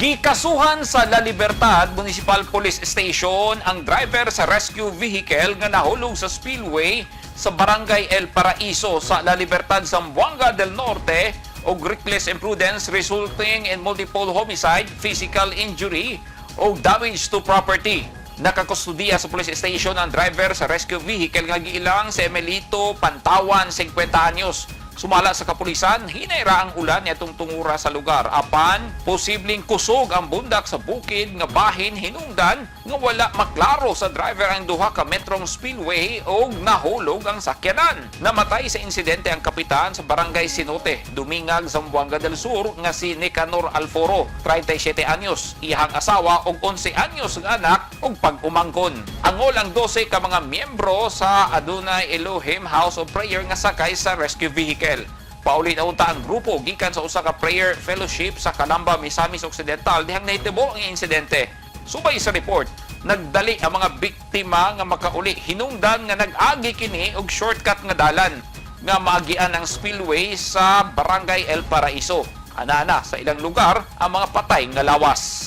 Gikasuhan sa La Libertad Municipal Police Station ang driver sa rescue vehicle nga nahulog sa spillway sa Barangay El Paraiso sa La Libertad, Zamboanga del Norte o reckless imprudence resulting in multiple homicide, physical injury o damage to property. Nakakustudiya sa police station ang driver sa rescue vehicle nga giilang si Emelito Pantawan, 50 anyos. Sumala sa kapulisan, hinayra ang ulan nitong tungura sa lugar. Apan, posibleng kusog ang bundak sa bukid nga bahin hinungdan nga wala maklaro sa driver ang duha ka metrong spillway o nahulog ang sakyanan. Namatay sa insidente ang kapitan sa barangay Sinote, Dumingag, Zamboanga del Sur nga si Nicanor Alforo, 37 anyos, iyang asawa og 11 anyos nga anak ug pag-umangkon. Angol ang 12 ka mga miyembro sa Adonai Elohim House of Prayer nga sakay sa rescue vehicle. Pauli na unta ang grupo gikan sa usa ka prayer fellowship sa Calamba, Misamis Occidental dihang nahitabo ang insidente. Subay sa report, nagdali ang mga biktima nga makauli hinungdan nga nag-agi kini og shortcut nga dalan nga maagian ang spillway sa Barangay El Paraiso. Anana sa ilang lugar ang mga patay nga lawas.